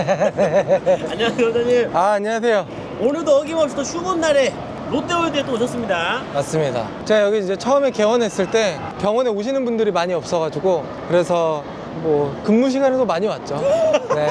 안녕하세요, 원장님. 아, 안녕하세요. 오늘도 어김없이 또 휴문 날에 롯데월드에 또 오셨습니다. 맞습니다. 제가 여기 이제 처음에 개원했을 때 병원에 오시는 분들이 많이 없어가지고 그래서 뭐 근무 시간에도 많이 왔죠. 네.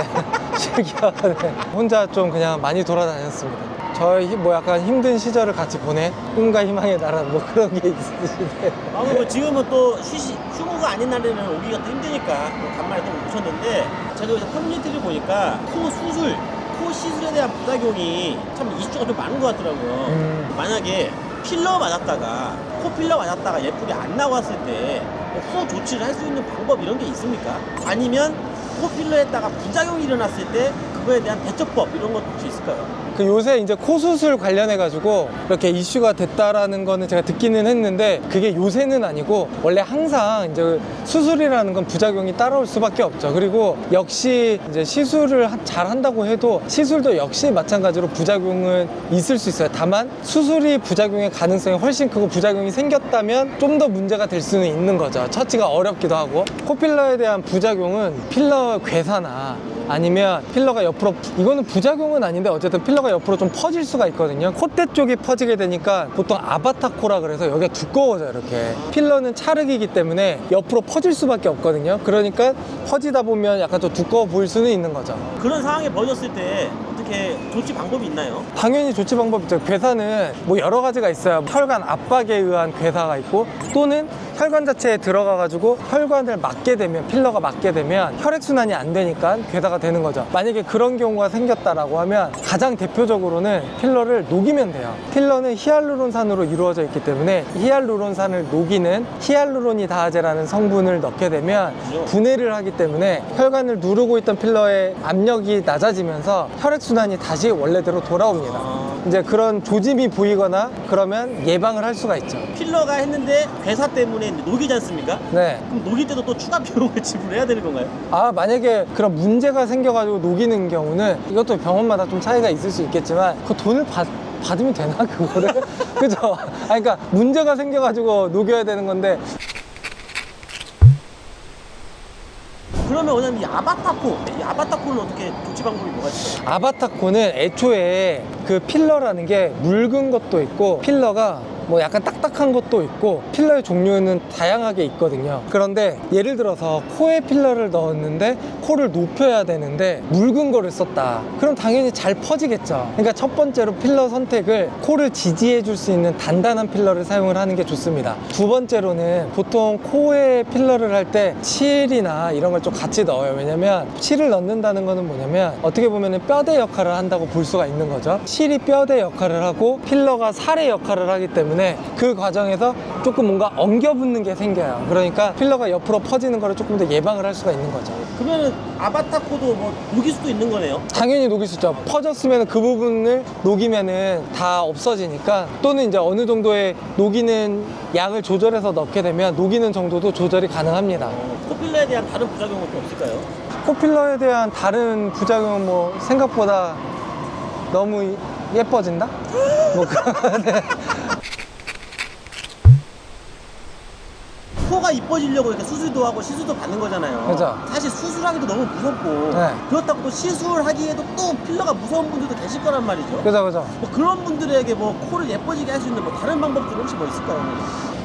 실기하네. 혼자 좀 그냥 많이 돌아다녔습니다. 저의 힘- 뭐 약간 힘든 시절을 같이 보낸 꿈과 희망의 나라 뭐 그런 게 있으시네요. 아, 뭐 지금은 또 휴시, 휴무가 아닌 날에는 오기가 또 힘드니까 또 간만에 또 오셨는데 제가 여기서 커뮤니티를 보니까 코 수술, 코 시술에 대한 부작용이 참 이슈가 좀 많은 것 같더라고요. 음. 만약에 필러 맞았다가 코 필러 맞았다가 예쁘게 안 나왔을 때후 조치를 할 수 있는 방법 이런 게 있습니까? 아니면 코 필러 했다가 부작용이 일어났을 때 그거에 대한 대처법 이런 것도 혹시 있을까요? 그 요새 이제 코 수술 관련해 가지고 이렇게 이슈가 됐다라는 거는 제가 듣기는 했는데 그게 요새는 아니고 원래 항상 이제 수술이라는 건 부작용이 따라올 수밖에 없죠. 그리고 역시 이제 시술을 하- 잘 한다고 해도 시술도 역시 마찬가지로 부작용은 있을 수 있어요. 다만 수술이 부작용의 가능성이 훨씬 크고 부작용이 생겼다면 좀 더 문제가 될 수는 있는 거죠. 처치가 어렵기도 하고 코필러에 대한 부작용은 필러 괴사나 아니면 필러가 옆으로 이거는 부작용은 아닌데 어쨌든 필러가 옆으로 좀 퍼질 수가 있거든요 콧대 쪽이 퍼지게 되니까 보통 아바타 코라 그래서 여기가 두꺼워져요 이렇게 필러는 찰흙이기 때문에 옆으로 퍼질 수밖에 없거든요 그러니까 퍼지다 보면 약간 좀 두꺼워 보일 수는 있는 거죠 그런 상황에 벌어졌을 때 어떻게 조치 방법이 있나요? 당연히 조치 방법 있죠. 괴사는 뭐 여러 가지가 있어요. 혈관 압박에 의한 괴사가 있고 또는 혈관 자체에 들어가 가지고 혈관을 막게 되면 필러가 막게 되면 혈액 순환이 안 되니까 괴사가 되는 거죠. 만약에 그런 경우가 생겼다라고 하면 가장 대표적으로는 필러를 녹이면 돼요. 필러는 히알루론산으로 이루어져 있기 때문에 히알루론산을 녹이는 히알루로니 다하제라는 성분을 넣게 되면 분해를 하기 때문에 혈관을 누르고 있던 필러의 압력이 낮아지면서 혈액 순환이 다시 원래대로 돌아옵니다. 아. 이제 그런 조짐이 보이거나 그러면 예방을 할 수가 있죠. 필러가 했는데 괴사 때문에 녹이지 않습니까? 네. 그럼 녹일 때도 또 추가 비용을 지불해야 되는 건가요? 아, 만약에 그런 문제가 생겨가지고 녹이는 경우는 이것도 병원마다 좀 차이가 있을 수 있겠지만 그 돈을 받, 받으면 되나, 그거를? 그죠? 아, 그러니까 문제가 생겨가지고 녹여야 되는 건데 그러면 원장님 이 아바타코, 이 아바타코는 어떻게 조치 방법이 뭐가 있어요? 아바타코는 애초에 그 필러라는 게 묽은 것도 있고 필러가 뭐 약간 딱딱한 것도 있고 필러의 종류는 다양하게 있거든요. 그런데 예를 들어서 코에 필러를 넣었는데 코를 높여야 되는데 묽은 거를 썼다. 그럼 당연히 잘 퍼지겠죠. 그러니까 첫 번째로 필러 선택을 코를 지지해 줄 수 있는 단단한 필러를 사용을 하는 게 좋습니다. 두 번째로는 보통 코에 필러를 할 때 칠이나 이런 걸 좀 같이 넣어요. 왜냐면 칠을 넣는다는 거는 뭐냐면 어떻게 보면 뼈대 역할을 한다고 볼 수가 있는 거죠. 칠이 뼈대 역할을 하고 필러가 살의 역할을 하기 때문에 그 과정에서 조금 뭔가 엉겨붙는 게 생겨요. 그러니까 필러가 옆으로 퍼지는 거를 조금 더 예방을 할 수가 있는 거죠. 그러면 아바타 코도 뭐 녹일 수도 있는 거네요? 당연히 녹일 수 있죠. 퍼졌으면 그 부분을 녹이면은 다 없어지니까 또는 이제 어느 정도의 녹이는 양을 조절해서 넣게 되면 녹이는 정도도 조절이 가능합니다. 코필러에 대한 다른 부작용은 또 없을까요? 코필러에 대한 다른 부작용은 뭐 생각보다 너무 예뻐진다? 뭐 그런 네. 코가 이뻐지려고 이렇게 수술도 하고 시술도 받는 거잖아요. 그죠. 사실 수술하기도 너무 무섭고 네. 그렇다고 또 시술하기에도 또 필러가 무서운 분들도 계실 거란 말이죠. 그죠 그죠. 뭐 그런 분들에게 뭐 코를 예뻐지게 할 수 있는 뭐 다른 방법들 혹시 뭐 있을까요?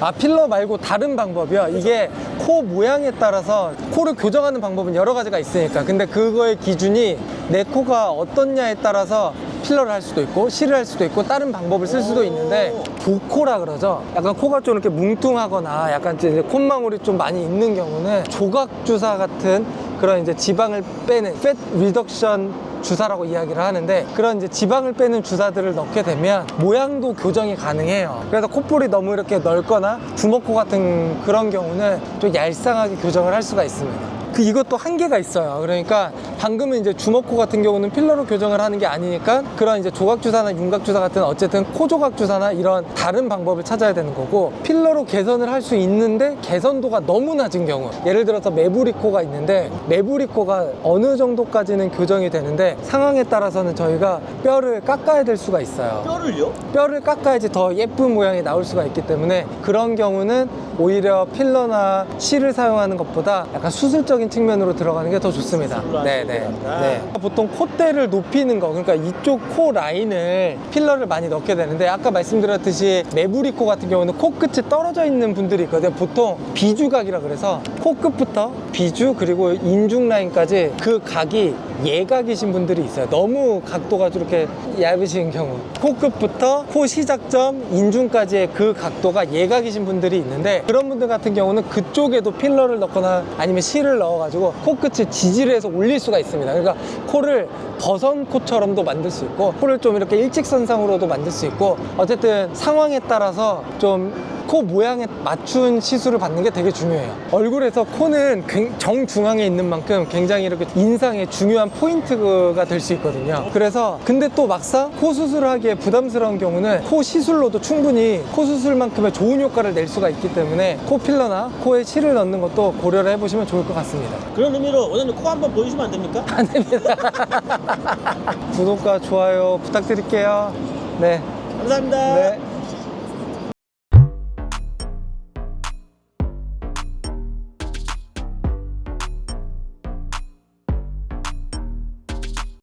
아 필러 말고 다른 방법이요. 이게 코 모양에 따라서 코를 교정하는 방법은 여러 가지가 있으니까. 근데 그거의 기준이 내 코가 어떻냐에 따라서 필러를 할 수도 있고 실을 할 수도 있고 다른 방법을 쓸 수도 있는데 보코라 그러죠. 약간 코가 좀 이렇게 뭉퉁하거나 약간 이제 콧망울이 좀 많이 있는 경우는 조각 주사 같은 그런 이제 지방을 빼는 팻 리덕션 주사라고 이야기를 하는데 그런 이제 지방을 빼는 주사들을 넣게 되면 모양도 교정이 가능해요. 그래서 콧볼이 너무 이렇게 넓거나 주먹코 같은 그런 경우는 좀 얄쌍하게 교정을 할 수가 있습니다. 그 이것도 한계가 있어요. 그러니까 방금은 이제 주먹코 같은 경우는 필러로 교정을 하는 게 아니니까 그런 이제 조각 주사나 윤곽 주사 같은 어쨌든 코 조각 주사나 이런 다른 방법을 찾아야 되는 거고 필러로 개선을 할 수 있는데 개선도가 너무 낮은 경우 예를 들어서 메부리코가 있는데 메부리코가 어느 정도까지는 교정이 되는데 상황에 따라서는 저희가 뼈를 깎아야 될 수가 있어요. 뼈를요? 뼈를 깎아야지 더 예쁜 모양이 나올 수가 있기 때문에 그런 경우는 오히려 필러나 실을 사용하는 것보다 약간 수술적인 측면으로 들어가는 게 더 좋습니다. 네. 네, 네. 보통 콧대를 높이는 거, 그러니까 이쪽 코 라인을 필러를 많이 넣게 되는데 아까 말씀드렸듯이 메부리 코 같은 경우는 코 끝이 떨어져 있는 분들이 있거든요. 보통 비주각이라 그래서 코 끝부터 비주 그리고 인중 라인까지 그 각이 예각이신 분들이 있어요. 너무 각도가 이렇게 얇으신 경우 코 끝부터 코 시작점 인중까지의 그 각도가 예각이신 분들이 있는데 그런 분들 같은 경우는 그쪽에도 필러를 넣거나 아니면 실을 넣어가지고 코끝을 지지를 해서 올릴 수가 있습니다. 그러니까 코를 버선 코처럼도 만들 수 있고 코를 좀 이렇게 일직선상으로도 만들 수 있고 어쨌든 상황에 따라서 좀 코 모양에 맞춘 시술을 받는 게 되게 중요해요. 얼굴에서 코는 굉- 정중앙에 있는 만큼 굉장히 이렇게 인상의 중요한 포인트가 될 수 있거든요. 그래서 근데 또 막상 코 수술하기에 부담스러운 경우는 코 시술로도 충분히 코 수술만큼의 좋은 효과를 낼 수가 있기 때문에 코 필러나 코에 실을 넣는 것도 고려를 해보시면 좋을 것 같습니다. 그런 의미로 원장님 코 한번 보여주시면 안 됩니까? 안 됩니다. 구독과 좋아요 부탁드릴게요. 네. 감사합니다. 네.